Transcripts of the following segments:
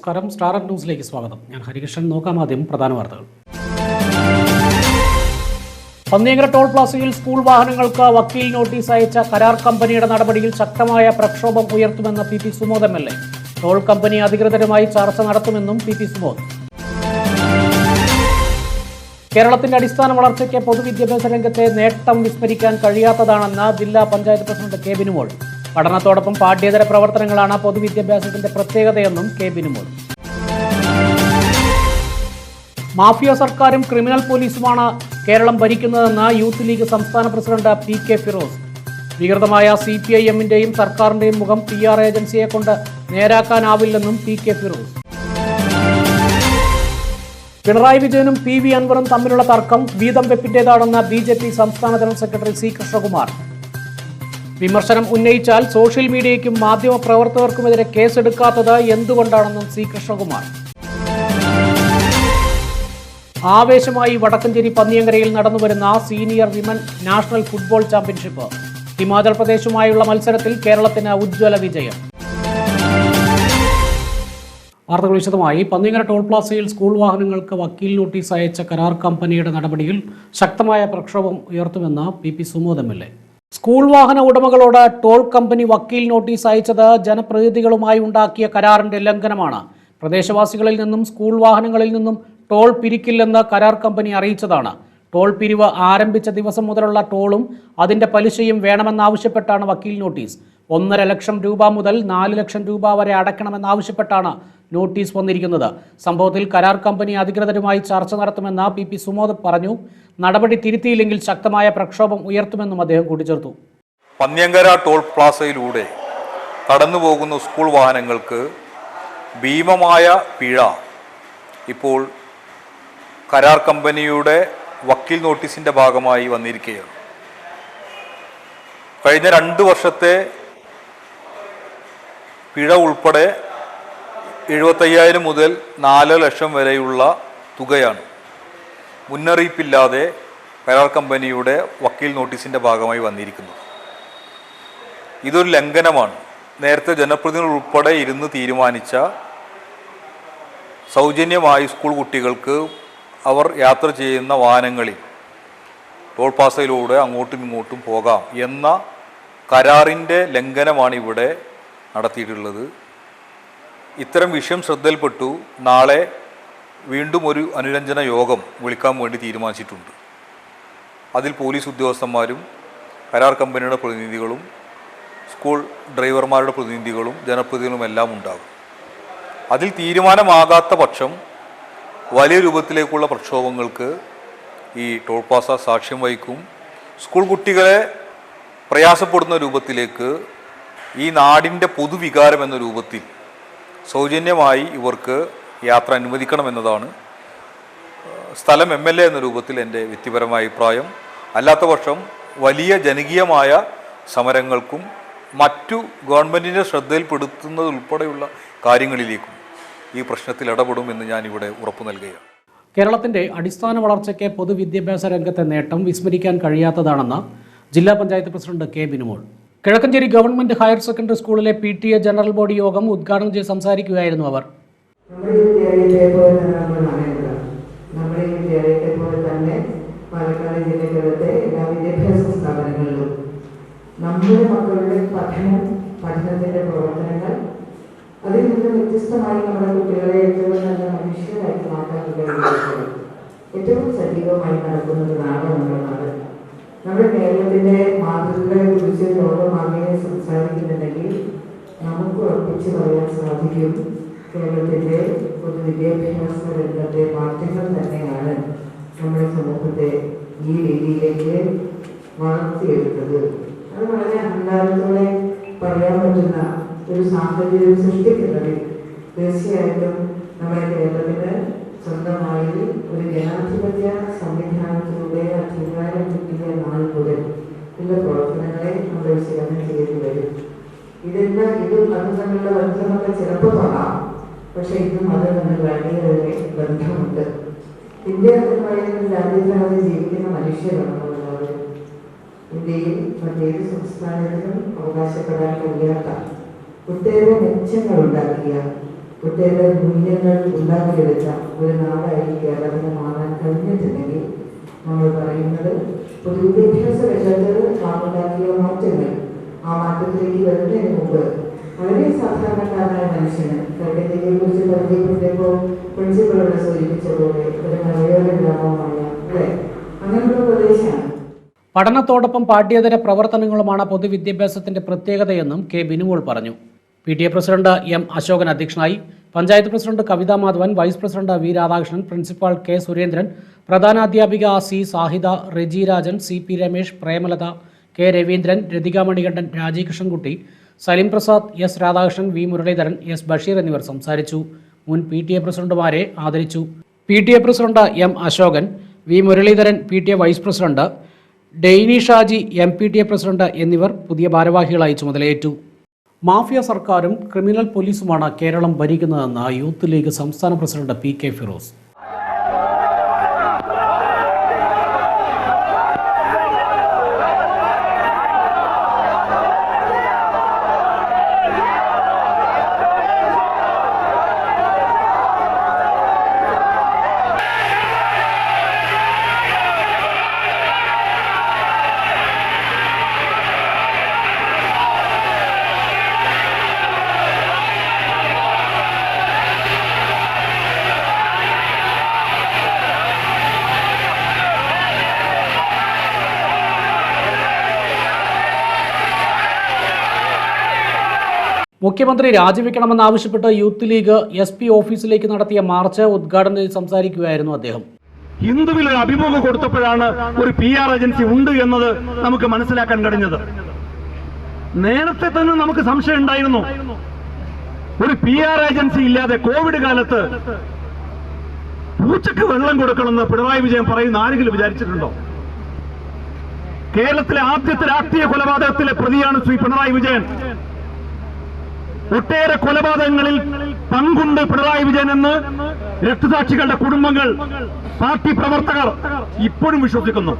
നമസ്കാരം. സ്റ്റാർ ന്യൂസിലേക്ക് സ്വാഗതം. ഞാൻ ഹരികൃഷ്ണൻ. നോക്കാം ആദ്യം പ്രധാന വാർത്തകൾ. പന്നിയങ്കര ടോൾ പ്ലാസയിൽ സ്കൂൾ വാഹനങ്ങൾക്ക് വക്കീൽ നോട്ടീസ് അയച്ച കരാർ കമ്പനിയുടെ നടപടിയിൽ ശക്തമായ പ്രക്ഷോഭം ഉയർത്തുമെന്ന് P P Sumod M L A. Toll company അധികൃതരുമായി ചർച്ച നടത്തുമെന്നും പി പി സുമോദ്. കേരളത്തിന്റെ അടിസ്ഥാന വളർച്ചയ്ക്ക് പൊതുവിദ്യാഭ്യാസ രംഗത്തെ നേട്ടം വിസ്മരിക്കാൻ കഴിയാത്തതാണെന്ന് ജില്ലാ പഞ്ചായത്ത് പ്രസിഡന്റ് കെ ബിനുമോൾ പഠനത്തോടൊപ്പം പാഠ്യേതര പ്രവർത്തനങ്ങളാണ് പൊതുവിദ്യാഭ്യാസത്തിന്റെ പ്രത്യേകതയെന്നും കെ ബിനുമോൾ. മാഫിയ സർക്കാരും ക്രിമിനൽ പോലീസുമാണ് കേരളം ഭരിക്കുന്നതെന്ന് യൂത്ത് ലീഗ് സംസ്ഥാന പ്രസിഡന്റ് പി കെ ഫിറോസ്. വികൃതമായ സി പി ഐ എമ്മിന്റെയും സർക്കാരിന്റെയും മുഖം പി ആർ ഏജൻസിയെ കൊണ്ട് നേരാക്കാനാവില്ലെന്നും പി കെ ഫിറോസ്. പിണറായി വിജയനും പി വി അൻവറും തമ്മിലുള്ള തർക്കം വീതം വെപ്പിന്റേതാണെന്ന് ബി ജെ പി സംസ്ഥാന ജനറൽ സെക്രട്ടറി സി കൃഷ്ണകുമാർ. വിമർശനം ഉന്നയിച്ചാൽ സോഷ്യൽ മീഡിയയ്ക്കും മാധ്യമ പ്രവർത്തകർക്കുമെതിരെ കേസെടുക്കാത്തത് എന്തുകൊണ്ടാണെന്നും സി കൃഷ്ണകുമാർ. ആവേശമായി വടക്കഞ്ചേരി പന്നിയങ്കരയിൽ നടന്നുവരുന്ന senior women national football championship. Himachal പ്രദേശുമായുള്ള മത്സരത്തിൽ കേരളത്തിന് ഉജ്ജ്വല വിജയം. വാർത്തകൾ വിശദമായി. പന്നിയങ്കര ടോൾ പ്ലാസയിൽ സ്കൂൾ വാഹനങ്ങൾക്ക് വക്കീൽ നോട്ടീസ് അയച്ച കരാർ കമ്പനിയുടെ നടപടിയിൽ ശക്തമായ പ്രക്ഷോഭം ഉയർത്തുമെന്ന് P P Sumod M L A. School വാഹന ഉടമകളോട് ടോൾ കമ്പനി വക്കീൽ നോട്ടീസ് അയച്ചത് ജനപ്രതിനിധികളുമായി ഉണ്ടാക്കിയ കരാറിന്റെ ലംഘനമാണ്. പ്രദേശവാസികളിൽ നിന്നും സ്കൂൾ വാഹനങ്ങളിൽ നിന്നും ടോൾ പിരിക്കില്ലെന്ന് കരാർ കമ്പനി അറിയിച്ചതാണ്. ടോൾ പിരിവ് ആരംഭിച്ച ദിവസം മുതലുള്ള ടോളും അതിന്റെ പലിശയും വേണമെന്നാവശ്യപ്പെട്ടാണ് വക്കീൽ നോട്ടീസ്. ഒന്നര ലക്ഷം രൂപ മുതൽ നാല് ലക്ഷം രൂപ വരെ അടയ്ക്കണമെന്നാവശ്യപ്പെട്ടാണ് നോട്ടീസ് വന്നിരിക്കുന്നത്. സംഭവത്തിൽ കരാർ കമ്പനി അധികൃതരുമായി ചർച്ച നടത്തുമെന്ന് പി പി സുമോദ് പറഞ്ഞു. നടപടി തിരുത്തിയില്ലെങ്കിൽ ശക്തമായ പ്രക്ഷോഭം ഉയർത്തുമെന്നും അദ്ദേഹം കൂട്ടിച്ചേർത്തു. പന്ന്യങ്കര ടോൾ പ്ലാസയിലൂടെ കടന്നുപോകുന്ന സ്കൂൾ വാഹനങ്ങൾക്ക് ഭീമമായ പിഴ. ഇപ്പോൾ കരാർ കമ്പനിയുടെ വക്കീൽ നോട്ടീസിന്റെ ഭാഗമായി വന്നിരിക്കുകയാണ്. കഴിഞ്ഞ രണ്ട് വർഷത്തെ പിഴ ഉൾപ്പെടെ എഴുപത്തയ്യായിരം മുതൽ നാല് ലക്ഷം വരെയുള്ള തുകയാണ്. മുന്നറിയിപ്പില്ലാതെ കരാർ കമ്പനിയുടെ വക്കീൽ നോട്ടീസിന്റെ ഭാഗമായി വന്നിരിക്കുന്നത്. ഇതൊരു ലംഘനമാണ്. നേരത്തെ ജനപ്രതിനിധികൾ ഉൾപ്പെടെ ഇരുന്ന് തീരുമാനിച്ച സൗജന്യമായി സ്കൂൾ കുട്ടികൾക്ക് അവർ യാത്ര ചെയ്യുന്ന വാഹനങ്ങളിൽ ടോൾ പാസയിലൂടെ അങ്ങോട്ടും ഇങ്ങോട്ടും പോകാം എന്ന കരാറിന്റെ ലംഘനമാണ് ഇവിടെ നടത്തിയിട്ടുള്ളത്. ഇത്തരം വിഷയം ശ്രദ്ധയിൽപ്പെട്ടു. നാളെ വീണ്ടും ഒരു അനുരഞ്ജന യോഗം വിളിക്കാൻ വേണ്ടി തീരുമാനിച്ചിട്ടുണ്ട്. അതിൽ പോലീസ് ഉദ്യോഗസ്ഥന്മാരും കരാർ കമ്പനിയുടെ പ്രതിനിധികളും സ്കൂൾ ഡ്രൈവർമാരുടെ പ്രതിനിധികളും ജനപ്രതിനിധികളും എല്ലാം ഉണ്ടാകും. അതിൽ തീരുമാനമാകാത്ത പക്ഷം വലിയ രൂപത്തിലേക്കുള്ള പ്രക്ഷോഭങ്ങൾക്ക് ഈ ടോൾ പാസ സാക്ഷ്യം വഹിക്കും. സ്കൂൾ കുട്ടികളെ പ്രയാസപ്പെടുന്ന രൂപത്തിലേക്ക് ഈ നാടിന്റെ പൊതുവികാരം എന്ന രൂപത്തിൽ സൗജന്യമായി ഇവർക്ക് യാത്ര അനുവദിക്കണമെന്നതാണ് സ്ഥലം എം എൽ എ എന്ന രൂപത്തിൽ എന്റെ വ്യക്തിപരമായ അഭിപ്രായം. അല്ലാത്ത പക്ഷം വലിയ ജനകീയമായ സമരങ്ങൾക്കും മറ്റു ഗവൺമെന്റിന്റെ ശ്രദ്ധയിൽപ്പെടുത്തുന്നത് ഉൾപ്പെടെയുള്ള കാര്യങ്ങളിലേക്കും ഈ പ്രശ്നത്തിൽ ഇടപെടുമെന്ന് ഞാനിവിടെ ഉറപ്പു നൽകുകയാണ്. കേരളത്തിന്റെ അടിസ്ഥാന വളർച്ചയ്ക്ക് പൊതുവിദ്യാഭ്യാസ രംഗത്തെ നേട്ടം വിസ്മരിക്കാൻ കഴിയാത്തതാണെന്ന് ജില്ലാ panchayat president K Binumol Kizhakkencherry government higher secondary സ്കൂളിലെ P T A general body യോഗം ഉദ്ഘാടനം ചെയ്ത് സംസാരിക്കുകയായിരുന്നു അവർ. നമ്മുടെ വിദ്യാലയത്തെ പോലെ തന്നെ എല്ലാ വിദ്യാഭ്യാസ നമ്മുടെ മക്കളുടെ പഠനം പ്രവർത്തനങ്ങൾ നമ്മുടെ കുട്ടികളെ ഏറ്റവും നല്ല മാറ്റാൻ സജീവമായി നടക്കുന്ന നാടാണ് നമ്മുടെ കേരളത്തിന്റെ മാതൃകകളെ കുറിച്ച് ലോകമാകെ സംസാരിക്കുന്നുണ്ടെങ്കിൽ നമുക്ക് ഉറപ്പിച്ച് പറയാൻ സാധിക്കും കേരളത്തിന്റെ പൊതുവിദ്യാഭ്യാസ രംഗത്തെ മാറ്റങ്ങൾ തന്നെയാണ് നമ്മുടെ സമൂഹത്തെ ഈ രീതിയിലേക്ക് വളർത്തിയെടുത്തത്. അത് വളരെ അഹങ്കാരത്തോടെ പറയാൻ പറ്റുന്ന ഒരു സാഹചര്യം സൃഷ്ടിക്കുന്നതിൽ തീർച്ചയായിട്ടും നമ്മുടെ കേരളത്തിന് സ്വന്തമായി ഒരു ജനാധിപത്യ സംവിധാനത്തിലൂടെ അധികാരം കിട്ടിയ നാൾ മുതൽ ഉള്ള പ്രവർത്തനങ്ങളെ നമ്മൾ വിശകലനം ചെയ്തു വരും. ഇതിന് ഇതും അതും തമ്മിലുള്ള ബന്ധമൊക്കെ ചിലപ്പോൾ തോന്നാം പക്ഷെ ഇതും അത് തമ്മിൽ വളരെയേറെ ബന്ധമുണ്ട്. ഇന്ത്യ എന്ന് പറയുന്ന ജീവിക്കുന്ന മനുഷ്യരാണ് നമ്മളെല്ലാവരും. ഇന്ത്യയിൽ മറ്റേത് സംസ്ഥാനത്തിനും അവകാശപ്പെടാൻ കഴിയാത്ത ഒട്ടേറെ മെച്ചങ്ങൾ ഉണ്ടാക്കിയ ഒട്ടേറെ മൂല്യങ്ങൾ ഉണ്ടാക്കിയെടുത്ത ഒരു നാടായി കേരളത്തിന് മാറാൻ കഴിഞ്ഞിട്ടുണ്ടെങ്കിൽ നമ്മൾ പറയുന്നത് പൊതുവിദ്യാഭ്യാസ രംഗത്ത് നാം ഉണ്ടാക്കിയ മാറ്റങ്ങൾ ആ മാറ്റത്തിലേക്ക് വരുന്നതിന് മുമ്പ് വളരെ സാധാരണക്കാരനായ മനുഷ്യന് പ്രകൃതിയെ കുറിച്ച് പരിചയപ്പെട്ടപ്പോൾ പ്രിൻസിപ്പളോട് സൂചിപ്പിച്ച പോലെ ഒരു മലയോര ഗ്രാമമായ അല്ലേ? അങ്ങനെയുള്ള പ്രദേശമാണ്. പഠനത്തോടൊപ്പം പാഠ്യേതര പ്രവർത്തനങ്ങളുമാണ് പൊതുവിദ്യാഭ്യാസത്തിന്റെ പ്രത്യേകതയെന്നും കെ ബിനുമോൾ പറഞ്ഞു. P T A president M Ashokan അധ്യക്ഷനായി. Panchayat president Kavitha Madhavan vice president V Radhakrishnan principal K Surendran പ്രധാനാധ്യാപിക C Sahida Reji Rajan C P Ramesh Premalatha K Raveendran Rathika Manikandan Rajeev Krishnankutty Salim Prasad S Radhakrishnan V Muraleedharan S Basheer എന്നിവർ സംസാരിച്ചു. മുൻ P T A പ്രസിഡന്റുമാരെ ആദരിച്ചു. P T A president M Ashokan V Muraleedharan P T A vice president Dainy Shaji M P T A president എന്നിവർ പുതിയ ഭാരവാഹികളായി ചുമതലയേറ്റു. Mafia സർക്കാരും ക്രിമിനൽ പോലീസുമാണ് കേരളം ഭരിക്കുന്നതെന്ന് യൂത്ത് ലീഗ് സംസ്ഥാന പ്രസിഡന്റ് പി കെ ഫിറോസ്. മുഖ്യമന്ത്രി രാജിവെക്കണമെന്നാവശ്യപ്പെട്ട് യൂത്ത് ലീഗ് എസ് പി ഓഫീസിലേക്ക് നടത്തിയ മാർച്ച് ഉദ്ഘാടനം സംസാരിക്കുകയായിരുന്നു അദ്ദേഹം. ഹിന്ദുവിൽ ഒരു അഭിമുഖം കൊടുത്തപ്പോഴാണ് ഒരു പി ആർ ഏജൻസി ഉണ്ട് എന്നത് നമുക്ക് മനസ്സിലാക്കാൻ കഴിഞ്ഞത്. നേരത്തെ തന്നെ നമുക്ക് സംശയം ഉണ്ടായിരുന്നു. ഒരു പി ആർ ഏജൻസി ഇല്ലാതെ കോവിഡ് കാലത്ത് പൂച്ചക്ക് വെള്ളം കൊടുക്കണമെന്ന് പിണറായി വിജയൻ പറയുന്ന ആരെങ്കിലും വിചാരിച്ചിട്ടുണ്ടോ? കേരളത്തിലെ ആദ്യത്തെ രാഷ്ട്രീയ കൊലപാതകത്തിലെ പ്രതിയാണ് ശ്രീ പിണറായി വിജയൻ. ഒട്ടേറെ കൊലപാതകങ്ങളിൽ പങ്കുണ്ട് പിണറായി വിജയൻ എന്ന് രക്തസാക്ഷികളുടെ കുടുംബങ്ങൾ പാർട്ടി പ്രവർത്തകർ ഇപ്പോഴും വിശ്വസിക്കുന്നു.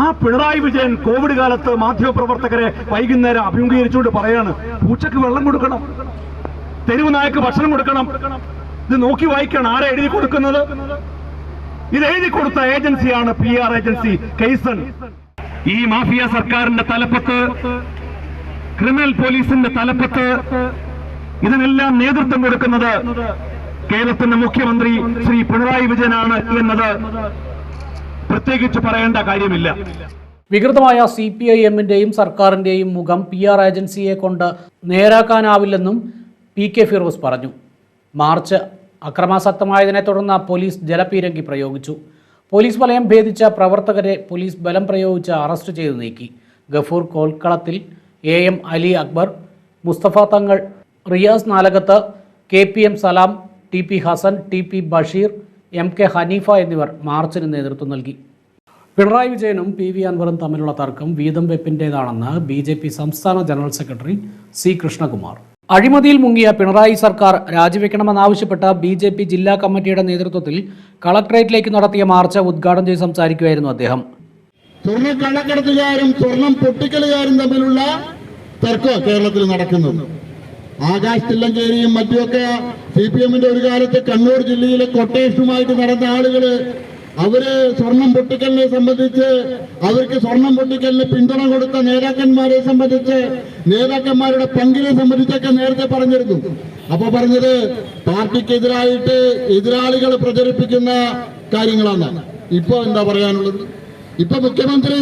ആ പിണറായി വിജയൻ കോവിഡ് കാലത്ത് മാധ്യമപ്രവർത്തകരെ വൈകുന്നേരം അഭിമുഖീകരിച്ചുകൊണ്ട് പറയാണ് പൂച്ചക്ക് വെള്ളം കൊടുക്കണം തെരുവ് നായക്ക് ഭക്ഷണം കൊടുക്കണം. ഇത് നോക്കി വായിക്കണം ആരാ എഴുതി കൊടുക്കുന്നത്? ഇത് എഴുതി കൊടുത്ത ഏജൻസിയാണ് പി ആർ ഏജൻസി കെയ്സൺ. ഈ മാഫിയ സർക്കാരിന്റെ തലപ്പത്ത് ക്രിമിനൽ പോലീസിന്റെ തലപ്പത്ത് ഇതിനെല്ലാം നേതൃത്വം കൊടുക്കുന്നത് കേരളത്തിന്റെ മുഖ്യമന്ത്രി ശ്രീ പിണറായി വിജയനാണ് എന്നത് പ്രത്യേകിച്ച് പറയേണ്ട കാര്യമില്ല. വികൃതമായ സി പി ഐ എമ്മിന്റെയും സർക്കാരിന്റെയും മുഖം പി ആർ ഏജൻസിയെ കൊണ്ട് നേരാക്കാനാവില്ലെന്നും പി കെ ഫിറോസ് പറഞ്ഞു. മാർച്ച് അക്രമാസക്തമായതിനെ തുടർന്ന് പോലീസ് ജലപീരങ്കി പ്രയോഗിച്ചു. പോലീസ് വലയം ഭേദിച്ച പ്രവർത്തകരെ പോലീസ് ബലം പ്രയോഗിച്ച് അറസ്റ്റ് ചെയ്തു നീക്കി. Gafoor Kolkalathil A M Ali Akbar Musthafa Thangal Riyas Nalakath K P M Salam T P Hasan T P Basheer M K Haneefa എന്നിവർ മാർച്ചിന് നേതൃത്വം നൽകി. പിണറായി വിജയനും പി വി അൻവറും തമ്മിലുള്ള തർക്കം വീതം വെപ്പിന്റേതാണെന്ന് ബി ജെ പി സംസ്ഥാന ജനറൽ സെക്രട്ടറി സി കൃഷ്ണകുമാർ. അഴിമതിയിൽ മുങ്ങിയ പിണറായി സർക്കാർ രാജിവെക്കണമെന്നാവശ്യപ്പെട്ട ബി ജെ പി ജില്ലാ കമ്മിറ്റിയുടെ നേതൃത്വത്തിൽ കളക്ടറേറ്റിലേക്ക് നടത്തിയ മാർച്ച് ഉദ്ഘാടനം ചെയ്ത് സംസാരിക്കുകയായിരുന്നു അദ്ദേഹം. സ്വർണ കള്ളക്കടത്തുകാരും സ്വർണം പൊട്ടിക്കലുകാരും തമ്മിലുള്ള തർക്കം കേരളത്തിൽ നടക്കുന്നത് ആകാശ് തില്ലങ്കേരിയും മറ്റുമൊക്കെ സി പി എമ്മിന്റെ ഒരു കാലത്ത് കണ്ണൂർ ജില്ലയിലെ കൊട്ടേഷനുമായിട്ട് നടന്ന ആളുകൾ അവർ സ്വർണം പൊട്ടിക്കലിനെ സംബന്ധിച്ച് അവർക്ക് സ്വർണം പൊട്ടിക്കലിന് പിന്തുണ കൊടുത്ത നേതാക്കന്മാരെ സംബന്ധിച്ച് നേതാക്കന്മാരുടെ പങ്കിനെ സംബന്ധിച്ചൊക്കെ നേരത്തെ പറഞ്ഞിരുന്നു. അപ്പൊ പറഞ്ഞത് പാർട്ടിക്കെതിരായിട്ട് എതിരാളികൾ പ്രചരിപ്പിക്കുന്ന കാര്യങ്ങളാണ്. ഇപ്പൊ എന്താ പറയാനുള്ളത്? ഇപ്പൊ മുഖ്യമന്ത്രി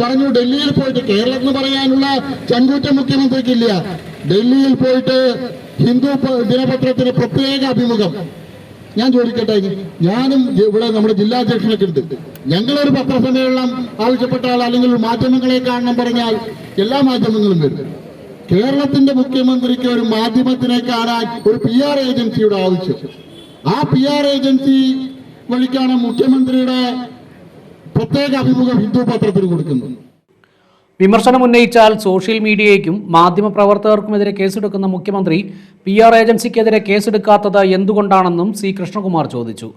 പറഞ്ഞു ഡൽഹിയിൽ പോയിട്ട് കേരളത്തിന് പറയാനുള്ള ചങ്കൂറ്റം മുഖ്യമന്ത്രിക്കില്ല. ഡൽഹിയിൽ പോയിട്ട് ഹിന്ദു ദിനപത്രത്തിന് പ്രത്യേക അഭിമുഖം. ഞാൻ ചോദിക്കട്ടെ ഞാനും ഇവിടെ നമ്മുടെ ജില്ലാ അധ്യക്ഷനൊക്കെ ഉണ്ട്. ഞങ്ങളൊരു പത്രസമ്മേളനം ആവശ്യപ്പെട്ടാൽ അല്ലെങ്കിൽ മാധ്യമങ്ങളെ കാണണം പറഞ്ഞാൽ എല്ലാ മാധ്യമങ്ങളും വരും. കേരളത്തിന്റെ മുഖ്യമന്ത്രിക്ക് ഒരു മാധ്യമത്തിനെ കാണാൻ ഒരു പി ആർ ഏജൻസിയുടെ ആവശ്യം. ആ പി ആർ ഏജൻസി വഴിക്കാണ് മുഖ്യമന്ത്രിയുടെ പ്രത്യേക അഭിമുഖം ഹിന്ദു പത്രത്തിന് കൊടുക്കുന്നു. വിമർശനം ഉന്നയിച്ചാൽ സോഷ്യൽ മീഡിയയ്ക്കും മാധ്യമപ്രവർത്തകർക്കുമെതിരെ കേസെടുക്കുന്ന മുഖ്യമന്ത്രി പി ആർ ഏജൻസിക്കെതിരെ കേസെടുക്കാത്തത് എന്തുകൊണ്ടാണെന്നും സി കൃഷ്ണകുമാർ ചോദിച്ചു.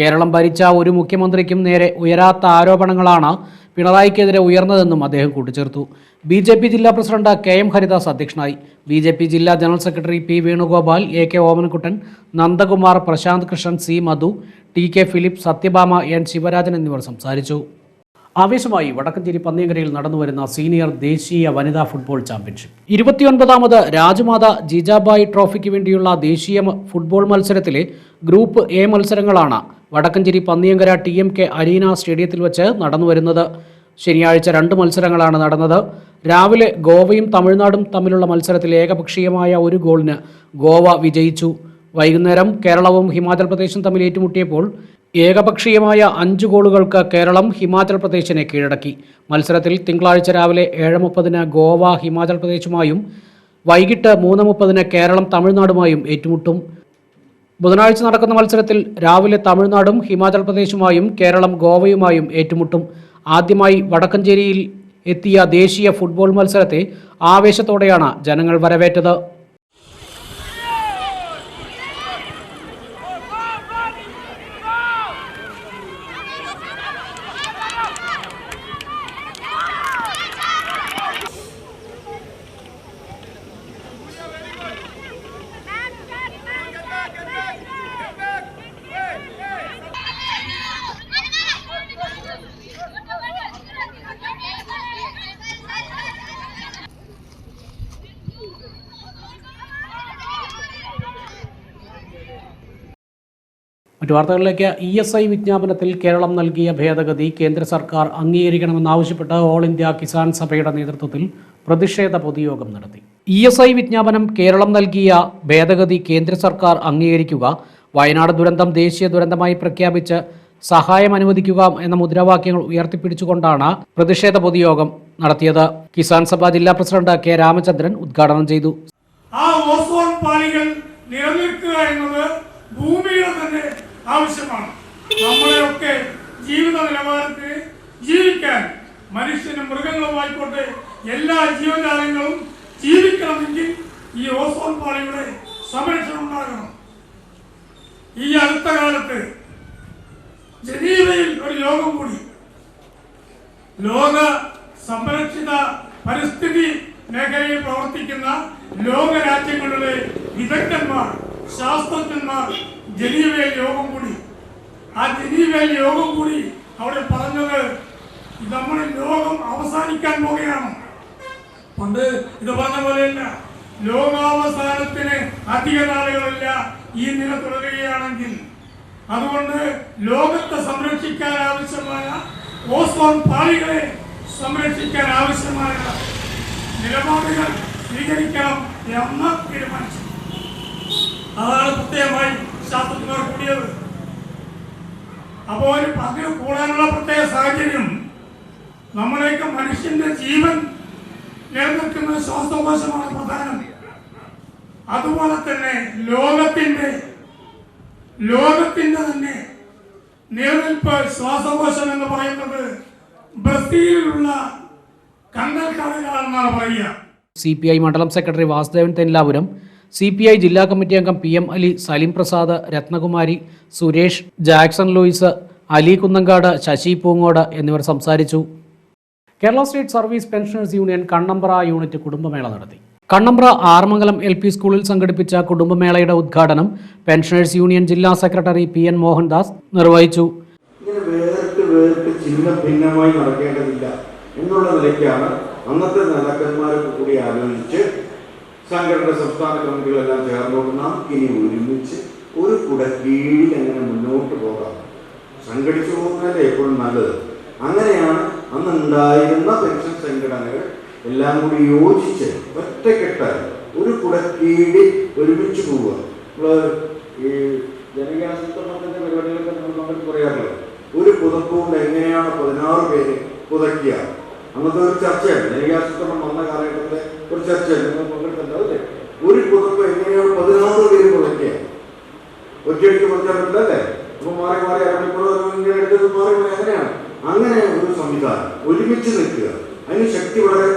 കേരളം ഭരിച്ച ഒരു മുഖ്യമന്ത്രിക്കും നേരെ ഉയരാത്ത ആരോപണങ്ങളാണ് പിണറായിക്കെതിരെ ഉയർന്നതെന്നും അദ്ദേഹം കൂട്ടിച്ചേർത്തു. ബി ജെ പി ജില്ലാ പ്രസിഡന്റ് കെ എം ഹരിദാസ് അധ്യക്ഷനായി. ബി ജെ പി ജില്ലാ general secretary P Venugopal A K Omanakuttan Nandakumar Prashanth Krishnan C Madhu T K Philip Sathyabhama N Sivarajan എന്നിവർ സംസാരിച്ചു. ആവേശമായി വടക്കഞ്ചേരി പന്നിയങ്കരയിൽ നടന്നുവരുന്ന സീനിയർ ദേശീയ വനിതാ ഫുട്ബോൾ ചാമ്പ്യൻഷിപ്പ്. ഇരുപത്തിയൊൻപതാമത് രാജമാത ജിജാബായി ട്രോഫിക്ക് വേണ്ടിയുള്ള ദേശീയ ഫുട്ബോൾ മത്സരത്തിലെ ഗ്രൂപ്പ് എ മത്സരങ്ങളാണ് Vadakkencherry Panniyankara T M K arena സ്റ്റേഡിയത്തിൽ വെച്ച് നടന്നുവരുന്നത്. ശനിയാഴ്ച രണ്ട് മത്സരങ്ങളാണ് നടന്നത്. രാവിലെ ഗോവയും തമിഴ്നാടും തമ്മിലുള്ള മത്സരത്തിൽ ഏകപക്ഷീയമായ ഒരു ഗോളിന് ഗോവ വിജയിച്ചു. വൈകുന്നേരം കേരളവും ഹിമാചൽ പ്രദേശും തമ്മിൽ ഏറ്റുമുട്ടിയപ്പോൾ ഏകപക്ഷീയമായ അഞ്ച് ഗോളുകൾക്ക് കേരളം ഹിമാചൽ പ്രദേശിനെ കീഴടക്കി. മത്സരത്തിൽ തിങ്കളാഴ്ച രാവിലെ ഏഴ് മുപ്പതിന് ഗോവ ഹിമാചൽ പ്രദേശുമായും വൈകിട്ട് മൂന്ന് മുപ്പതിന് കേരളം തമിഴ്നാടുമായും ഏറ്റുമുട്ടും. ബുധനാഴ്ച നടക്കുന്ന മത്സരത്തിൽ രാവിലെ തമിഴ്നാടും ഹിമാചൽ പ്രദേശുമായും കേരളം ഗോവയുമായും ഏറ്റുമുട്ടും. ആദ്യമായി വടക്കഞ്ചേരിയിൽ എത്തിയ ദേശീയ ഫുട്ബോൾ മത്സരത്തെ ആവേശത്തോടെയാണ് ജനങ്ങൾ വരവേറ്റത്. മറ്റു വാർത്തകളിലേക്ക് ഇ എസ് ഐ വിജ്ഞാപനത്തിൽ കേരളം നൽകിയ ഭേദഗതി കേന്ദ്ര സർക്കാർ അംഗീകരിക്കണമെന്നാവശ്യപ്പെട്ട് ഓൾ ഇന്ത്യ കിസാൻ സഭയുടെ നേതൃത്വത്തിൽ പ്രതിഷേധ പൊതുയോഗം നടത്തി. ഇ എസ് ഐ വിജ്ഞാപനം കേരളം നൽകിയ ഭേദഗതി കേന്ദ്ര സർക്കാർ അംഗീകരിക്കുക വയനാട് ദുരന്തം ദേശീയ ദുരന്തമായി പ്രഖ്യാപിച്ച് സഹായം അനുവദിക്കുക എന്ന മുദ്രാവാക്യങ്ങൾ ഉയർത്തിപ്പിടിച്ചുകൊണ്ടാണ് പ്രതിഷേധ പൊതുയോഗം നടത്തിയത്. കിസാൻ സഭ ജില്ലാ പ്രസിഡന്റ് കെ രാമചന്ദ്രൻ ഉദ്ഘാടനം ചെയ്തു. ആ ആവശ്യമാണ്. നമ്മളെയൊക്കെ ജീവിത നിലവാരത്തിൽ ജീവിക്കാൻ മനുഷ്യനും മൃഗങ്ങളുമായിക്കോട്ടെ എല്ലാ ജീവജാലങ്ങളും ജീവിക്കണമെങ്കിൽ ഈ ഓസോൺ പാളിയുടെ സംരക്ഷണം ഉണ്ടാകണം. ഈ അടുത്ത കാലത്ത് ജനീവയിൽ ഒരു യോഗം കൂടി. ലോക സംരക്ഷിത പരിസ്ഥിതി മേഖലയിൽ പ്രവർത്തിക്കുന്ന ലോക രാജ്യങ്ങളുടെ വിദഗ്ധന്മാർ ശാസ്ത്രജ്ഞന്മാർ ജനീവയിൽ യോഗം കൂടി. ആ ജനീവയിൽ യോഗം കൂടി അവിടെ പറഞ്ഞത് നമ്മുടെ ലോകം അവസാനിക്കാൻ പോവുകയാണ്. പണ്ട് ഇത് പറഞ്ഞ പോലെയല്ല ലോകാവസാനത്തിന് അധിക നാളുകളില്ല ഈ നില തുടരുകയാണെങ്കിൽ. അതുകൊണ്ട് ലോകത്തെ സംരക്ഷിക്കാൻ ആവശ്യമായ ഓസോൺ പാളികളെ സംരക്ഷിക്കാൻ ആവശ്യമായ നിലപാടുകൾ സ്വീകരിക്കണം എന്ന് തീരുമാനിച്ചു. അതാണ് പ്രത്യേകമായി ശാസ്ത്രജ്ഞർ കൂടിയത്. അപ്പോൾ അതിന് കൂടാനുള്ള പ്രത്യേക സാഹചര്യം നമ്മളെയൊക്കെ മനുഷ്യന്റെ ജീവൻ നിലനിൽക്കുന്ന ശ്വാസകോശമാണ് പ്രധാനം. അതുപോലെ തന്നെ ലോകത്തിന്റെ ലോകത്തിന്റെ തന്നെ നിലനിൽപ്പ് ശ്വാസകോശം എന്ന് പറയുന്നത് ബ്രസീലിലുള്ള കണ്ടൽക്കാടുകളാണെന്നാണ് പറയുക. സി പി ഐ മണ്ഡലം secretary Vasudevan Thellapuram C P I ജില്ലാ കമ്മിറ്റി അംഗം P M Ali Salim Prasad Rathnakumari Suresh Jackson Louis Ali Kunnankad Sasi Poongode എന്നിവർ സംസാരിച്ചു. Kerala state service pensioners union Kannambra unit കുടുംബമേള നടത്തി. കണ്ണമ്പ്ര ആറമംഗലം എൽ പി സ്കൂളിൽ സംഘടിപ്പിച്ച കുടുംബമേളയുടെ ഉദ്ഘാടനം പെൻഷനേഴ്സ് യൂണിയൻ ജില്ലാ സെക്രട്ടറി പി എൻ മോഹൻദാസ് നിർവഹിച്ചു. ഭിന്നമായി നടക്കേണ്ടതില്ല എന്നുള്ള നിലയ്ക്കാണ് അന്നത്തെ നേതാക്കന്മാരൊക്കെ കൂടി ആലോചിച്ച് സംഘടന സംസ്ഥാന കമ്മിറ്റികളെല്ലാം ചേർന്നുകൊണ്ട് നാം ഇനി ഒരുമിച്ച് ഒരു കുട കീഴിൽ എങ്ങനെ മുന്നോട്ട് പോകാം? സംഘടിച്ചു പോകുന്നതല്ലേ എപ്പോഴും നല്ലത്? അങ്ങനെയാണ് അന്ന് ഉണ്ടായിരുന്ന പെൻഷൻ സംഘടനകൾ എല്ലാം കൂടി യോജിച്ച് ഒറ്റക്കെട്ടായി ഒരു കുട കീഴിൽ ഒരുമിച്ച് പോവുക. നമ്മൾ ഈ ജനകീയാസൂത്രണത്തിന്റെ പരിപാടികളൊക്കെ നമ്മൾ നമുക്ക് പറയാറുള്ളത്. ഒരു പുതപ്പുകൊണ്ട് എങ്ങനെയാണ് പതിനാറ് പേര് പുതക്കിയ അന്നത്തെ ഒരു ചർച്ചയാണ്. ജനകീയാസൂത്രണം വന്ന കാലഘട്ടത്തിലെ ഒരു ചർച്ച നിങ്ങൾ ഒരു പുതപ്പ് എങ്ങനെയാണ് പതിനാറ് പേര് പുതയ്ക്കുക ഒറ്റയടിക്ക് പറ്റില്ലല്ലേ അപ്പൊ മാറി മാറി അറിയപ്പെടുന്നത് എടുത്തത് മാറി മാറി അങ്ങനെയാണ്. അങ്ങനെ ഒരു സംവിധാനം ഒരുമിച്ച് നിൽക്കുക. അതിന് ശക്തി വളരെ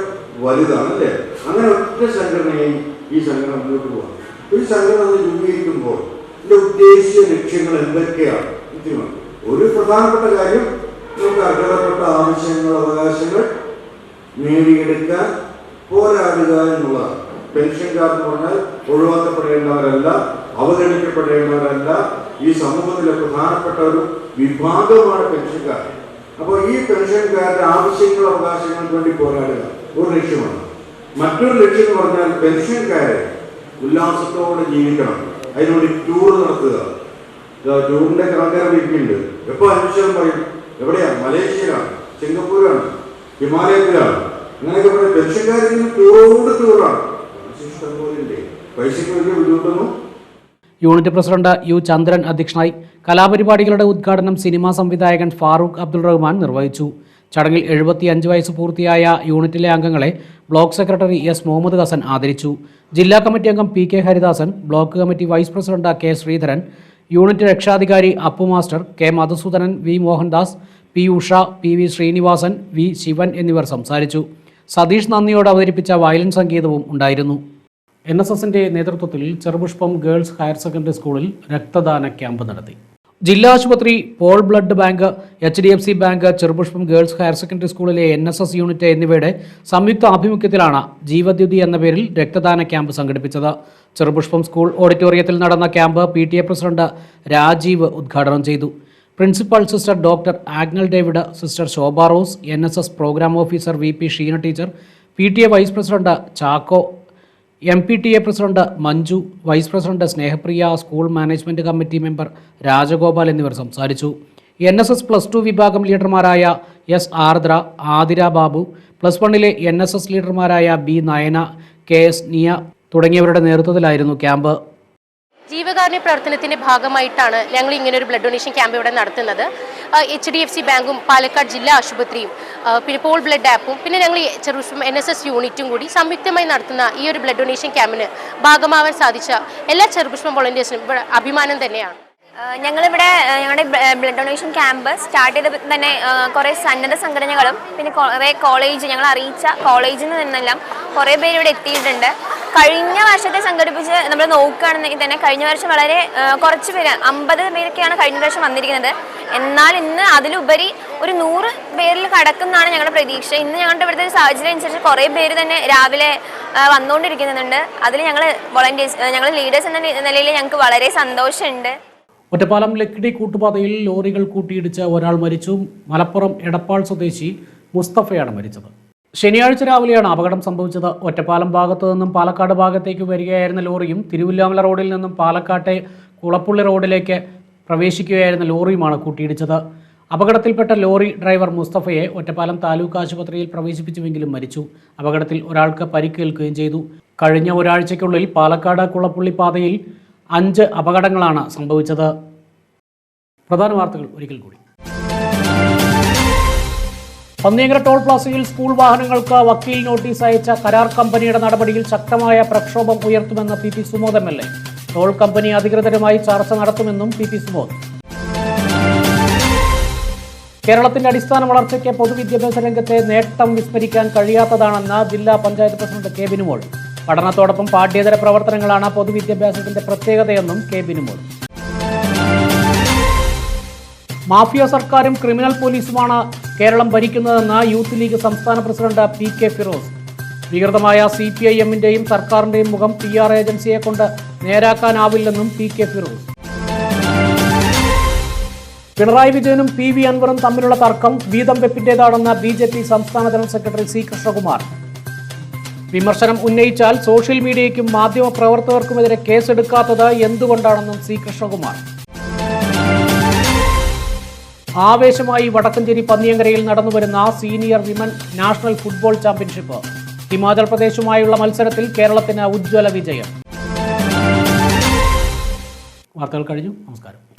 വലുതാണ് അല്ലേ? അങ്ങനെ ഒറ്റ സംഘടനയും ഈ സംഘടന മുന്നോട്ട് പോകാം ഒരു സംഘടന രൂപീകരിക്കുമ്പോൾ ഇതിന്റെ ഉദ്ദേശിച്ച ലക്ഷ്യങ്ങൾ എന്തൊക്കെയാണ്? ഒരു പ്രധാനപ്പെട്ട കാര്യം നമുക്ക് അർഹതപ്പെട്ട ആവശ്യങ്ങൾ അവകാശങ്ങൾ നേടിയെടുക്കാൻ പോരാടുക എന്നുള്ളതാണ്. പെൻഷൻകാർ എന്ന് പറഞ്ഞാൽ ഒഴിവാക്കപ്പെടേണ്ടവരല്ല അവഗണിക്കപ്പെടേണ്ടവരല്ല. ഈ സമൂഹത്തിലെ പ്രധാനപ്പെട്ട ഒരു വിഭാഗമാണ് പെൻഷൻകാർ അപ്പോൾ ഈ പെൻഷൻകാരുടെ ആവശ്യങ്ങൾ അവകാശങ്ങൾക്ക് വേണ്ടി പോരാടുക ഒരു ലക്ഷ്യമാണ്. മറ്റൊരു ലക്ഷ്യം എന്ന് പറഞ്ഞാൽ പെൻഷൻകാരെ ഉല്ലാസത്തോടെ ജീവിക്കണം. അതിനുവേണ്ടി ടൂർ നടത്തുക. ടൂറിന്റെ ആൾക്കാരെ ഇരിക്കുന്നുണ്ട് എപ്പോ അന്വേഷണം പറയും എവിടെയാണ് മലേഷ്യയിലാണ്. സിംഗപ്പൂരാണ്. ഹിമാലയത്തിലാണ്. അങ്ങനെയൊക്കെ പറഞ്ഞ പെൻഷൻകാരിൽ ടൂറോട് ടൂറാണ് പൈസയ്ക്ക് വലിയ ബുദ്ധിമുട്ടൊന്നും? യൂണിറ്റ് പ്രസിഡന്റ് യു ചന്ദ്രൻ അധ്യക്ഷനായി കലാപരിപാടികളുടെ ഉദ്ഘാടനം സിനിമാ സംവിധായകൻ ഫാറൂഖ് അബ്ദുൾ റഹ്മാൻ നിർവഹിച്ചു. ചടങ്ങിൽ എഴുപത്തിയഞ്ച് വയസ്സ് പൂർത്തിയായ യൂണിറ്റിലെ അംഗങ്ങളെ block secretary S Muhammad Hasan ആദരിച്ചു. ജില്ലാ കമ്മിറ്റി അംഗം P K Haridasan block committee vice president K Sreedharan unit രക്ഷാധികാരി Appu master K Madhusoodanan V Mohandas P Usha P V Srinivasan V Sivan എന്നിവർ സംസാരിച്ചു. സതീഷ് നന്ദിയോട് അവതരിപ്പിച്ച വയലിൻ സംഗീതവും ഉണ്ടായിരുന്നു. എൻ എസ് എസിന്റെ നേതൃത്വത്തിൽ ചെറുപുഷ്പം ഗേൾസ് ഹയർ സെക്കൻഡറി സ്കൂളിൽ രക്തദാന ക്യാമ്പ് നടത്തി. ജില്ലാ ആശുപത്രി Paul blood bank H D F C bank Cherupushpam girls higher secondary സ്കൂളിലെ എൻ എസ് എസ് യൂണിറ്റ് എന്നിവയുടെ സംയുക്ത ആഭിമുഖ്യത്തിലാണ് ജീവദ്യുതി എന്ന പേരിൽ രക്തദാന ക്യാമ്പ് സംഘടിപ്പിച്ചത്. ചെറുപുഷ്പം സ്കൂൾ ഓഡിറ്റോറിയത്തിൽ നടന്ന ക്യാമ്പ് പി പ്രസിഡന്റ് രാജീവ് ഉദ്ഘാടനം ചെയ്തു. Principal sister doctor Agnel David sister Shobha Rose N S S programme officer V P Sheena teacher P T A vice president Chacko M P T A president Manju vice president Snehapriya school management committee member Rajagopal എന്നിവർ സംസാരിച്ചു. N S S plus two വിഭാഗം ലീഡർമാരായ S Ardra Athira Babu plus വണ്ണിലെ N S S ലീഡർമാരായ B Nayana K S Niya തുടങ്ങിയവരുടെ നേതൃത്വത്തിലായിരുന്നു camp. ജീവകാരുണ്യ പ്രവർത്തനത്തിന്റെ ഭാഗമായിട്ടാണ് ഞങ്ങൾ ഇങ്ങനെ ഒരു ബ്ലഡ് ഡൊണേഷൻ ക്യാമ്പ് ഇവിടെ നടത്തുന്നത്. എച്ച് ഡി എഫ് സി ബാങ്കും പാലക്കാട് ജില്ലാ ആശുപത്രിയും പിന്നെ പോൾ ബ്ലഡ് ആപ്പും പിന്നെ ഞങ്ങൾ ചെറുപ്പം എൻ എസ് എസ് യൂണിറ്റും കൂടി സംയുക്തമായി നടത്തുന്ന ഈ ഒരു ബ്ലഡ് ഡൊണേഷൻ ക്യാമ്പിന് ഭാഗമാവാൻ സാധിച്ച എല്ലാ ചെറുപുഷ്പം വോളണ്ടിയേഴ്സിനും അഭിമാനം തന്നെയാണ്. ഞങ്ങളിവിടെ ഞങ്ങളുടെ ബ്ലഡ് ഡൊണേഷൻ ക്യാമ്പ് സ്റ്റാർട്ട് ചെയ്ത തന്നെ കുറേ സന്നദ്ധ സംഘടനകളും പിന്നെ കുറേ കോളേജ് ഞങ്ങൾ അറിയിച്ച കോളേജിൽ നിന്നെല്ലാം കുറേ പേര് ഇവിടെ എത്തിയിട്ടുണ്ട്. കഴിഞ്ഞ വർഷത്തെ സംഘടിപ്പിച്ച് നമ്മൾ നോക്കുകയാണെന്നെങ്കിൽ തന്നെ കഴിഞ്ഞ വർഷം വളരെ കുറച്ച് പേര് അമ്പത് പേരൊക്കെയാണ് കഴിഞ്ഞ വർഷം വന്നിരിക്കുന്നത്. എന്നാൽ ഇന്ന് അതിലുപരി ഒരു നൂറ് പേരിൽ കടക്കുന്നതാണ് ഞങ്ങളുടെ പ്രതീക്ഷ. ഇന്ന് ഞങ്ങളുടെ ഇവിടുത്തെ ഒരു സാഹചര്യം അനുസരിച്ച് കുറേ പേര് തന്നെ രാവിലെ വന്നുകൊണ്ടിരിക്കുന്നുണ്ട്. അതിൽ ഞങ്ങൾ വോളണ്ടിയേഴ്സ് ഞങ്ങൾ ലീഡേഴ്സ് എന്ന നിലയിൽ ഞങ്ങൾക്ക് വളരെ സന്തോഷമുണ്ട്. ഒറ്റപ്പാലം ലക്കിടി കൂട്ടുപാതയിൽ ലോറികൾ കൂട്ടിയിടിച്ച് ഒരാൾ മരിച്ചു. മലപ്പുറം എടപ്പാൾ സ്വദേശി മുസ്തഫയാണ് മരിച്ചത്. ശനിയാഴ്ച രാവിലെയാണ് അപകടം സംഭവിച്ചത്. ഒറ്റപ്പാലം ഭാഗത്തു നിന്നും പാലക്കാട് ഭാഗത്തേക്ക് വരികയായിരുന്ന ലോറിയും തിരുവില്ലാമല റോഡിൽ നിന്നും പാലക്കാട്ടെ കുളപ്പുള്ളി റോഡിലേക്ക് പ്രവേശിക്കുകയായിരുന്ന ലോറിയുമാണ് കൂട്ടിയിടിച്ചത്. അപകടത്തിൽപ്പെട്ട ലോറി ഡ്രൈവർ മുസ്തഫയെ ഒറ്റപ്പാലം താലൂക്ക് ആശുപത്രിയിൽ പ്രവേശിപ്പിച്ചുവെങ്കിലും മരിച്ചു. അപകടത്തിൽ ഒരാൾക്ക് പരിക്കേൽക്കുകയും ചെയ്തു. കഴിഞ്ഞ ഒരാഴ്ചയ്ക്കുള്ളിൽ പാലക്കാട് കുളപ്പുള്ളി പാതയിൽ അഞ്ച് അപകടങ്ങളാണ് സംഭവിച്ചത്. പ്രധാന വാർത്തകൾ ഒരിക്കൽ കൂടി. പന്നിയങ്കര ടോൾ പ്ലാസയിൽ സ്കൂൾ വാഹനങ്ങൾക്ക് വക്കീൽ നോട്ടീസ് അയച്ച കരാർ കമ്പനിയുടെ നടപടിയിൽ ശക്തമായ പ്രക്ഷോഭം ഉയർത്തുമെന്ന് P P Sumod M L A. Toll company അധികൃതരുമായി ചർച്ച നടത്തുമെന്നും പി പി സുമോദ്. കേരളത്തിന്റെ അടിസ്ഥാന വളർച്ചയ്ക്ക് പൊതുവിദ്യാഭ്യാസ രംഗത്തെ നേട്ടം വിസ്മരിക്കാൻ കഴിയാത്തതാണെന്ന് ജില്ലാ പഞ്ചായത്ത് പ്രസിഡന്റ് കെ ബിനുമോൾ പഠനത്തോടൊപ്പം പാഠ്യേതര പ്രവർത്തനങ്ങളാണ് പൊതുവിദ്യാഭ്യാസത്തിന്റെ പ്രത്യേകതയെന്നും കെ ബിനുമോൾ. മാഫിയ സർക്കാരും ക്രിമിനൽ പോലീസുമാണ് കേരളം ഭരിക്കുന്നതെന്ന് യൂത്ത് ലീഗ് സംസ്ഥാന പ്രസിഡന്റ് പി കെ ഫിറോസ്. വികൃതമായ സി പി ഐ എമ്മിന്റെയും സർക്കാരിന്റെയും മുഖം പി ആർ ഏജൻസിയെ കൊണ്ട് നേരാക്കാനാവില്ലെന്നും പി കെ ഫിറോസ്. പിണറായി വിജയനും പി വി അൻവറും തമ്മിലുള്ള തർക്കം വീതം വെപ്പിന്റേതാണെന്ന് ബി ജെ പി സംസ്ഥാന ജനറൽ സെക്രട്ടറി സി കൃഷ്ണകുമാർ. വിമർശനം ഉന്നയിച്ചാൽ സോഷ്യൽ മീഡിയയ്ക്കും മാധ്യമ പ്രവർത്തകർക്കുമെതിരെ കേസെടുക്കാത്തത് എന്തുകൊണ്ടാണെന്നും സി കൃഷ്ണകുമാർ. ആവേശമായി വടക്കഞ്ചേരി പന്നിയങ്കരയിൽ നടന്നുവരുന്ന senior women national football championship. Himachal പ്രദേശുമായുള്ള മത്സരത്തിൽ കേരളത്തിന് ഉജ്ജ്വല വിജയം. വാർത്തകൾ കഴിഞ്ഞു. നമസ്കാരം.